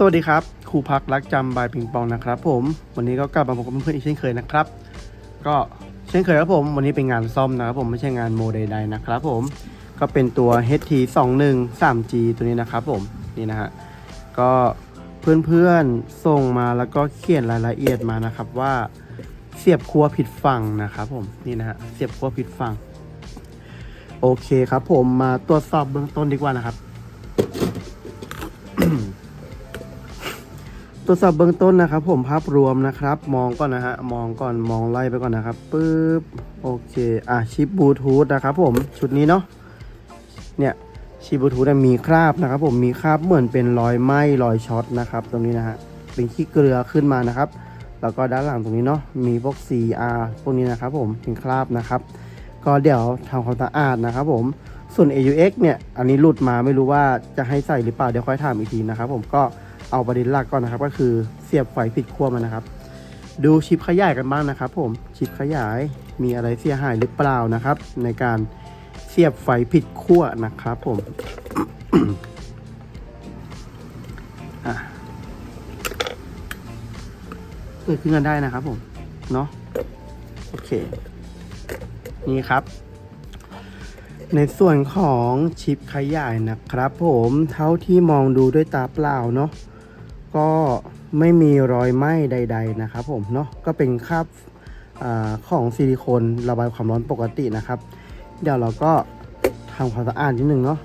สวัสดีครับครูพักรักจำบายปิงปองนะครับผมวันนี้ก็กลับมาพบกับเพื่อนๆอีกเช่นเคยนะครับ ก็เช่นเคยครับผมวันนี้เป็นงานซ่อมนะครับผมไม่ใช่งานโมเดลใดนะครับผมก็เป็นตัว HT 2 1 3G ตัวนี้นะครับผมนี่นะฮะก็เพื่อนๆส่งมาแล้วก็เขียนรายละเอียดมานะครับว่าเสียบครัวผิดฝั่งนะครับผมนี่นะฮะเสียบครัวผิดฝั่งโอเคครับผมมาตรวจสอบเบื้องต้นดีกว่านะครับ ตรวจสอบเบื้องต้นนะครับ ผมภาพรวมนะครับ มองก่อนนะฮะมองก่อนมองไล่ไปก่อนนะครับปึ๊บโอเคอะชิปบลูทูธนะครับผมชุดนี้เนาะเนี่ยชิปบลูทูธมีคราบนะครับ ผมมีคราบเหมือนเป็นรอยไหม้รอยช็อตนะครับ ตรงนี้นะฮะเป็นขี้เกลือขึ้นมานะครับ แล้วก็ด้านหลังตรงนี้เนาะมีพวก CR พวกนี้นะครับ ผมเป็นคราบนะครับ ก็เดี๋ยวทำความสะอาดนะครับ ผมส่วน AUX เนี่ยอันนี้หลุดมาไม่รู้ว่าจะให้ใส่หรือเปล่าเดี๋ยวค่อยถามอีกทีนะครับ ผมก็ เอาประเด็นหลักก่อนนะครับ ก็คือเสียบไฟผิดขั้วมันนะครับ ดูชิปขยายกันบ้างนะครับ ผมชิปขยายมีอะไรเสียหายหรือเปล่านะครับ ในการเสียบไฟผิดขั้วนะครับ ผมอะเกิดขึ้นกันได้นะครับ ผมเนาะโอเค นี่ครับในส่วนของชิปขยายนะครับผมเท่าที่มองดูด้วยตาเปล่าเนาะ ก็ไม่มีรอยไหม้ใด ๆ นะครับผมเนาะก็เป็นคราบอของซิลิโคนระบายความร้อนปกตินะครับ เดี๋ยวเราก็ทำความสะอาดนิดนึงเนาะ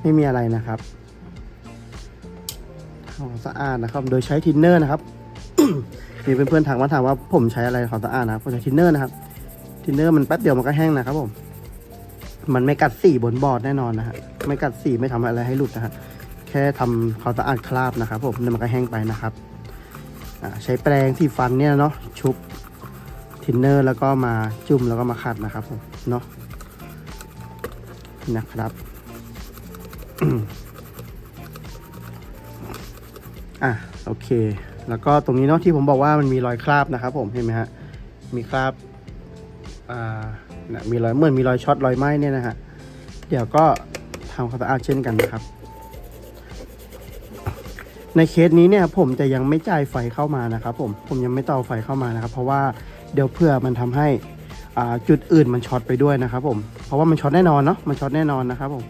ไม่มีอะไรนะครับทำความสะอาดนะครับ โดยใช้ทินเนอร์นะครับมีเพื่อนๆถามมาถามว่าผมใช้อะไรความสะอาดนะผมใช้ทินเนอร์นะครับทินเนอร์มันแป๊บเดียวมันก็แห้งนะครับผมมันไม่กัดสีบนบอร์ดแน่นอนนะฮะไม่กัดสีไม่ทำอะไรให้หลุดนะฮะ ค่ทำความสะอาดคราบนะครับผมแล้วมันก็แห้งไปนะครับใช้แปรงที่ฟันเนี่ยเนาะชุบทินเนอร์แล้วก็มาจุ่มแล้วก็มาขัดนะครับผมเนาะนะครับอะโอเค แล้วก็ตรงนี้เนาะที่ผมบอกว่ามันมีรอยคราบนะครับ ผมเห็นไหมฮะมีคราบอ่านะมีรอยเหมือนมีรอยช็อตรอยไหม้เนี่ยนะฮะเดี๋ยวก็ทำความสะอาดเช่นกันนะครับ ในเคสนี้เนี่ยผมจะยังไม่จ่ายไฟเข้ามานะครับผมผมยังไม่ต่อไฟเข้ามานะครับ เพราะว่าเดี๋ยวเพื่อมันทำให้อ่าจุดอื่นมันช็อตไปด้วยนะครับผมเพราะว่ามันช็อตแน่นอนเนาะมันช็อตแน่นอนนะครับผม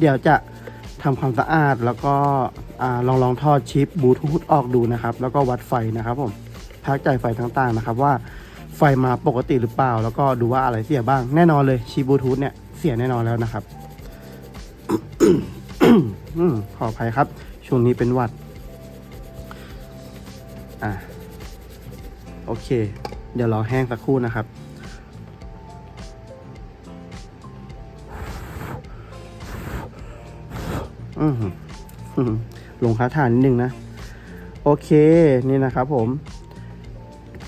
เดี๋ยวจะทำความสะอาดแล้วก็อ่าลองลองทอดชิปบลูทูธออกดูนะครับ แล้วก็วัดไฟนะครับผมพักจ่ายไฟต่างๆนะครับว่าไฟมาปกติหรือเปล่า แล้วก็ดูว่าอะไรเสียบ้างแน่นอนเลยชีบลูทูธเนี่ยเสียแน่นอนแล้วนะครับขออภัยครับช่วงนี้เป็นหวัด อะโอเค เดี๋ยวรอแห้งสักครู่นะครับ อืมอืมลงคาถานิดนึงนะ โอเค นี่นะครับผม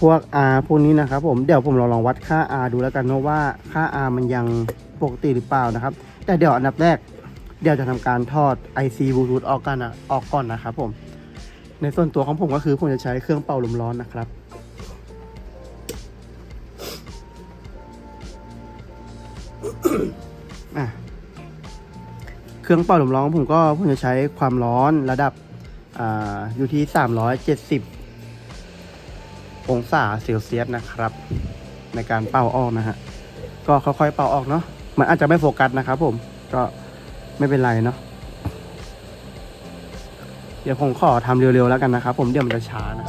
พวก R พวกนี้นะครับผม เดี๋ยวผมลองลองวัดค่า R ดูแล้วกันเนอะว่าค่า R มันยังปกติหรือเปล่านะครับ แต่เดี๋ยวอันดับแรก เดี๋ยวจะทำการทอด IC Bluetooth ออกกันอะออกก่อนนะครับผม ในส่วนตัวของผมก็คือผมจะใช้เครื่องเป่าลมร้อนนะครับ เครื่องเป่าลมร้อนของผมก็ผมจะใช้ความร้อนระดับออยู่ที่ 370 องศาเซลเซียสนะครับ ในการเป่าออกนะฮะ ก็ค่อยๆเป่าออกเนาะ มันอาจจะไม่โฟกัสนะครับผม ก็ไม่เป็นไรเนาะ ดี๋ยวผมขอทำเร็วๆแล้วกันนะครับ ผมเดี๋ยวมันจะช้านะ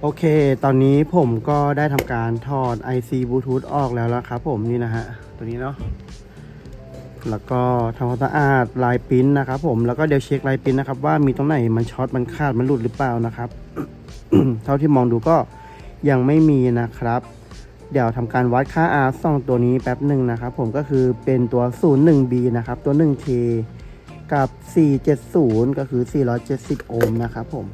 โอเค ตอนนี้ผมก็ได้ทำการถอด IC Bluetooth ออกแล้วแล้วครับผมนี่นะฮะ ตัวนี้เนาะ แล้วก็ทำความสะอาดลายปิ้นนะครับผม แล้วก็เดี๋ยวเช็คลายปิ้นนะครับ ว่ามีตรงไหนมันช็อต มันขาด มันหลุดหรือเปล่านะครับ เท่าที่มองดูก็ยังไม่มีนะครับ เดี๋ยวทำการวัดค่า R ส่องตัวนี้แป๊บหนึ่งนะครับ ผมก็คือเป็นตัว 01B นะครับ ตัว 1K กับ 470 ก็คือ 470 โอห์มนะครับผม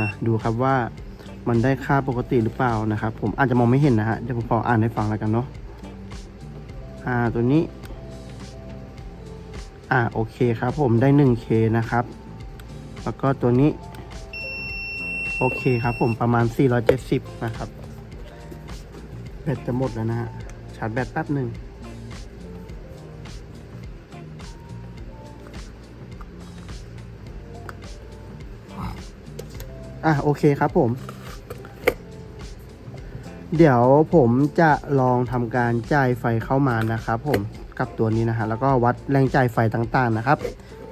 นะดูครับว่ามันได้ค่าปกติหรือเปล่านะครับ ผมอาจจะมองไม่เห็นนะฮะเดี๋ยวผมขออ่านให้ฟังแล้วกันเนาะอ่าตัวนี้ อ่าโอเคครับ ผมได้ 1K นะครับ แล้วก็ตัวนี้ โอเคครับผมประมาณ 470 นะครับ แบตจะหมดแล้วนะฮะ ชาร์จแบตแป๊บหนึ่ง อะโอเคครับผม เดี๋ยวผมจะลองทำการจ่ายไฟเข้ามานะครับผมกับตัวนี้นะฮะ แล้วก็วัดแรงจ่ายไฟต่างๆนะครับ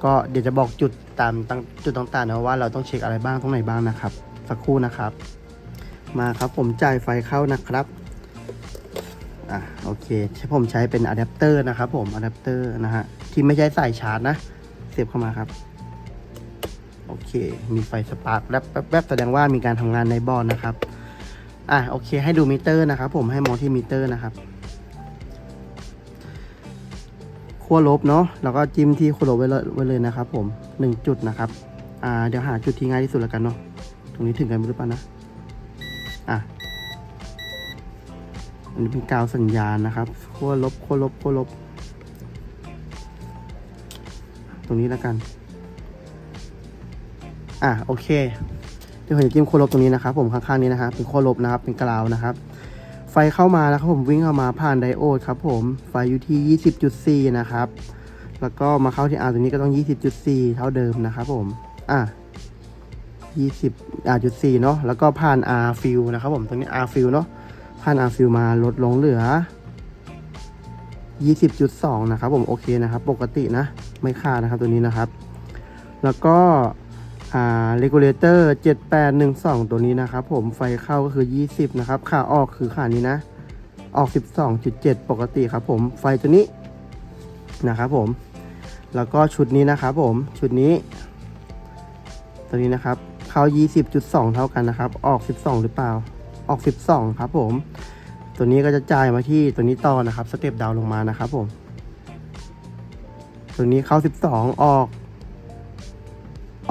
ก็เดี๋ยวจะบอกจุดตามจุดต่างๆนะว่าเราต้องเช็คอะไรบ้างตรงไหนบ้างนะครับ สักครู่นะครับ มาครับผมจ่ายไฟเข้านะครับอะโอเคผมใช้เป็นอะแดปเตอร์นะครับผมอะแดปเตอร์นะฮะที่ไม่ใช่สายชาร์จนะ เสียบเข้ามาครับ โอเค มีไฟสปาร์กแวบแวบแวบแสดงว่ามีการทำงานในบอร์ดนะครับอะโอเค ให้ดูมิเตอร์นะครับผมให้มองที่มิเตอร์นะครับขั้วลบเนาะแล้วก็จิ้มที่ขั้วลบไว้เลยไว้เลยนะครับ ผมหนึ่งจุดนะครับอ่าเดี๋ยวหาจุดที่ง่ายที่สุดแล้วกันเนาะ ตรงนี้ถึงกันหรือเปล่านะ อะ อันนี้เป็นกาวสัญญาณนะครับขั้วลบขั้วลบขั้วลบ ตรงนี้แล้วกัน อะโอเคเดี๋ยวผมจะจิ้มโคลบตรงนี้นะครับ ผมข้างๆนี้นะครับเป็นโคลบนะครับ เป็นกราวนะครับ ไฟเข้ามาแล้วครับผมวิ่งเข้ามาผ่านไดโอดครับ ผมไฟอยู่ที่ 20.4 นะครับ แล้วก็มาเข้าที่ R ตรงนี้ก็ต้อง 20.4 เท่าเดิมนะครับผม อะ 20 R 4เนาะแล้วก็ผ่าน R fill นะครับผมตรงนี้ R fill เนาะผ่าน R fill มาลดลงเหลือ 20.2 นะครับผมโอเคนะครับ ปกตินะ ไม่ค่านะครับตัวนี้นะครับ แล้วก็อ่า regulator 7812 ตัวนี้นะครับผมไฟเข้าก็คือ 20 นะครับขาออกคือขานี้นะ ออก 12.7 ปกติครับผมไฟตัวนี้นะครับผมแล้วก็ชุดนี้นะครับผมชุดนี้ ตัวนี้นะครับ เขา20.2 เท่ากันนะครับ ออก 12 หรือเปล่า ออก 12 ครับผม ตัวนี้ก็จะจ่ายมาที่ตัวนี้ต่อนะครับ สเต็ปดาวลงมานะครับผม ตัวนี้เข้า 12 ออก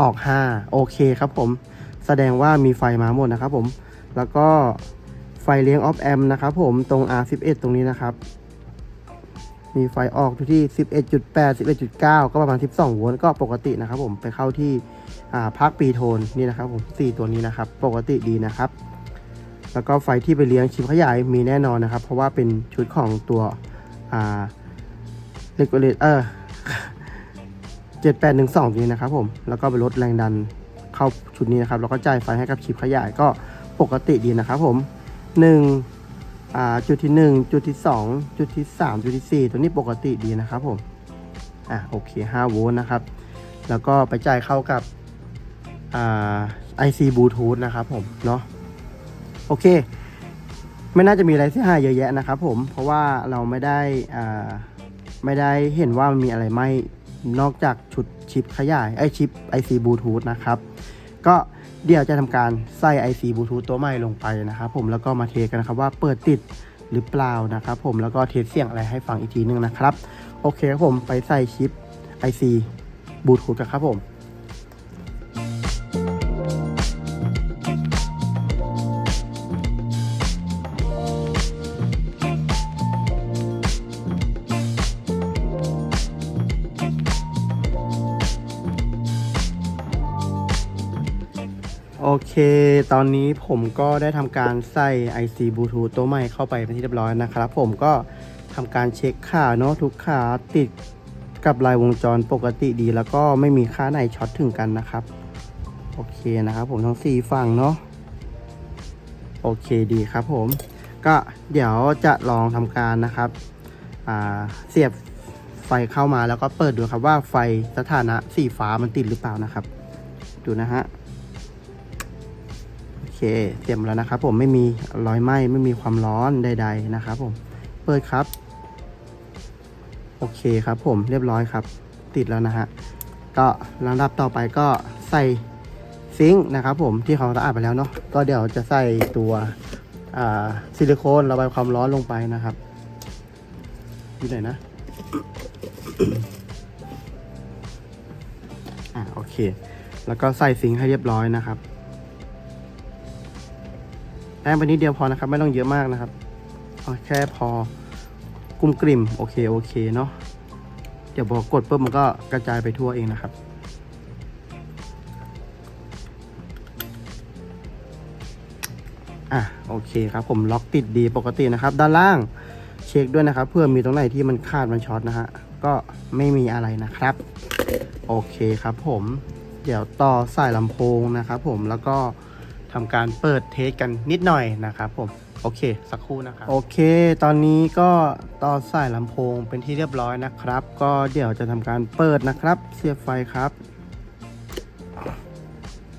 ออก 5 โอเคครับผม แสดงว่ามีไฟมาหมดนะครับผม แล้วก็ไฟเลี้ยงออฟแอมนะครับผม ตรง R11 ตรงนี้นะครับ มีไฟออกอยู่ที่ 11.8 11.9 ก็ประมาณ 12 โวลต์ก็ปกตินะครับผม ไปเข้าที่ พักปีโทนนี่นะครับผม4ตัวนี้นะครับ ปกติดีนะครับ แล้วก็ไฟที่ไปเลี้ยงชิปขยายมีแน่นอนนะครับ เพราะว่าเป็นชุดของตัวเลกเลเอ่า regulator 7812นี้นะครับผมแล้วก็ไปลดแรงดันเข้าชุดนี้นะครับ แล้วก็จ่ายไฟให้กับชิปขยายก็ปกติดีนะครับผม1อ่าจุดที่1จุดที่2จุดที่3จุดที่4ตัวนี้ปกติดีนะครับผมอะโอเค5โวลต์นะครับ แล้วก็ไปจ่ายเข้ากับ ไอ่า IC Bluetooth นะครับผมเนาะโอเค ไม่น่าจะมีอะไรเสียหายเยอะแยะนะครับผมเพราะว่าเราไม่ได้ไม่ได้เห็นว่ามันมีอะไรไหมนอกจากชุดชิปขยายไอชิป IC Bluetooth นะครับ ก็เดี๋ยวจะทำการใส่ IC Bluetooth ตัวใหม่ลงไปนะครับผมแล้วก็มาเทสกันนะครับว่าเปิดติดหรือเปล่านะครับผมแล้วก็เทสเสียงอะไรให้ฟังอีกทีนึงนะครับ โอเคครับผมไปใส่ชิป IC Bluetooth กันครับผม เค ตอนนี้ผมก็ได้ทำการใส่ IC Bluetooth ตัวใหม่เข้าไปเป็นที่เรียบร้อยนะครับผมก็ทำการเช็คขาเนาะทุกขาติดกับลายวงจรปกติดี แล้วก็ไม่มีค่าไหนช็อตถึงกันนะครับ โอเคนะครับผมทั้ง 4 ฝั่งเนาะโอเคดีครับผม ก็เดี๋ยวจะลองทำการนะครับเสียบไฟเข้ามาแล้วก็เปิดดูครับว่าไฟสถานะสีฟ้ามันติดหรือเปล่านะครับ ดูนะฮะ เคเตรียมแล้วนะครับผมไม่มีรอยไหม้ไม่มีความร้อนใด ๆนะครับผมเปิดครับ โอเคครับผมเรียบร้อยครับ ติดแล้วนะฮะก็ลำดับต่อไปก็ใส่ซิงค์นะครับผมที่เขาสะอาดไปแล้วเนาะก็เดี๋ยวจะใส่ตัวอ่าซิลิโคนระบายความร้อนลงไปนะครับอยู่ไหนนะอ่าโอเค แล้วก็ใส่ซิงค์ให้เรียบร้อยนะครับ แป้งไปนิดเดียวพอนะครับ ไม่ต้องเยอะมากนะครับเอาแค่พอกุ้มกลิ่มโอเคโอเคเนาะเดี๋ยวพอกดปุ๊บมันก็กระจายไปทั่วเองนะครับอะโอเคครับผมล็อกติดดีปกตินะครับ ด้านล่างเช็คด้วยนะครับ เพื่อมีตรงไหนที่มันขาดมันช็อตนะฮะก็ไม่มีอะไรนะครับ โอเคครับผม เดี๋ยวต่อสายลำโพงนะครับผมแล้วก็ ทำการเปิดเทสกันนิดหน่อยนะครับผมโอเค สักครู่นะครับโอเค ตอนนี้ก็ต่อสายลำโพงเป็นที่เรียบร้อยนะครับ ก็เดี๋ยวจะทำการเปิดนะครับ เสียบไฟครับ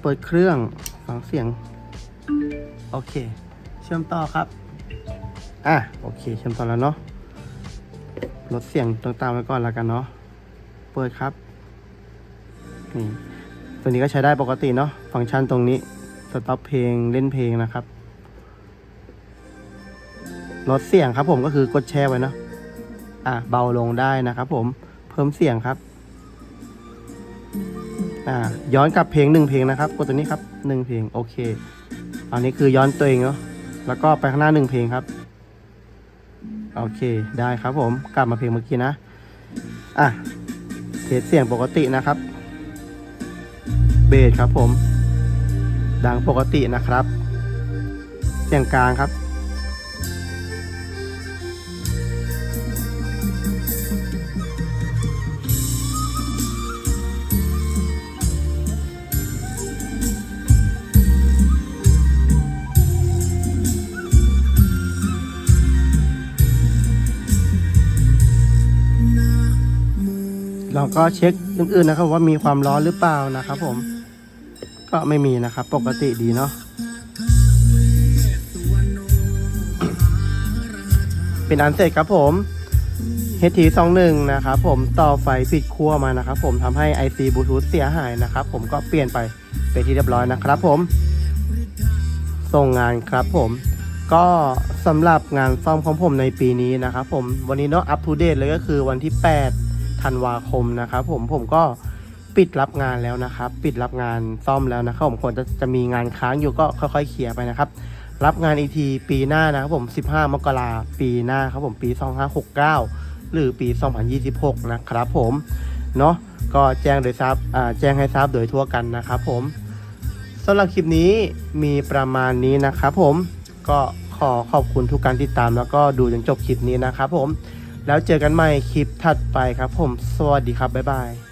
เปิดเครื่องฟังเสียง โอเค เชื่อมต่อครับอะโอเค เชื่อมต่อแล้วเนาะลดเสียงต่างๆไว้ก่อนแล้วกันเนาะเปิดครับนี่ตัวนี้ก็ใช้ได้ปกติเนาะฟังก์ชันตรงนี้ สต็อปเพลงเล่นเพลงนะครับลดเสียงครับผมก็คือกดแชร์ไว้เนาะอะเบาลงได้นะครับผมเพิ่มเสียงครับอ่าย้อนกลับเพลงหนึ่งเพลงนะครับกดตัวนี้ครับหนึ่งเพลงโอเคอันนี้คือย้อนตัวเองเนาะแล้วก็ไปข้างหน้าหนึ่งเพลงครับโอเคได้ครับผมกลับมาเพลงเมื่อกี้นะอะเทสเสียงปกตินะครับ เบสครับผม ดังปกตินะครับ เสียงกลางครับ เราก็เช็คอื่นๆนะครับว่ามีความร้อนหรือเปล่านะครับผม ก็ไม่มีนะครับ ปกติดีเนาะเป็นอันเสร็จครับผม HT21 นะครับผมต่อไฟผิดขั้วมานะครับผมทำให้ IC Bluetooth เสียหายนะครับผมก็เปลี่ยนไปเป็นที่เรียบร้อยนะครับผมส่งงานครับผมก็สำหรับงานซ่อมของผมในปีนี้นะครับผมวันนี้เนาะอัป o d เดตเลยก็คือวันที่ 8 ธันวาคมนะครับผมผมก็ ปิดรับงานแล้วนะครับ ปิดรับงานซ่อมแล้วนะครับผมควรจะจะมีงานค้างอยู่ก็ค่อยๆเคลียร์ไปนะครับ รับงานอีกทีปีหน้านะครับผม 15 มกราปีหน้าครับผมปี 2569 หรือปี 2026 นะครับผมเนาะก็แจ้งโดยทราบอ่าแจ้งให้ทราบโดยทั่วกันนะครับผมสำหรับคลิปนี้มีประมาณนี้นะครับผมก็ขอขอบคุณทุกการติดตามแล้วก็ดูจนจบคลิปนี้นะครับผม แล้วเจอกันใหม่คลิปถัดไปครับผม สวัสดีครับ บ๊ายบาย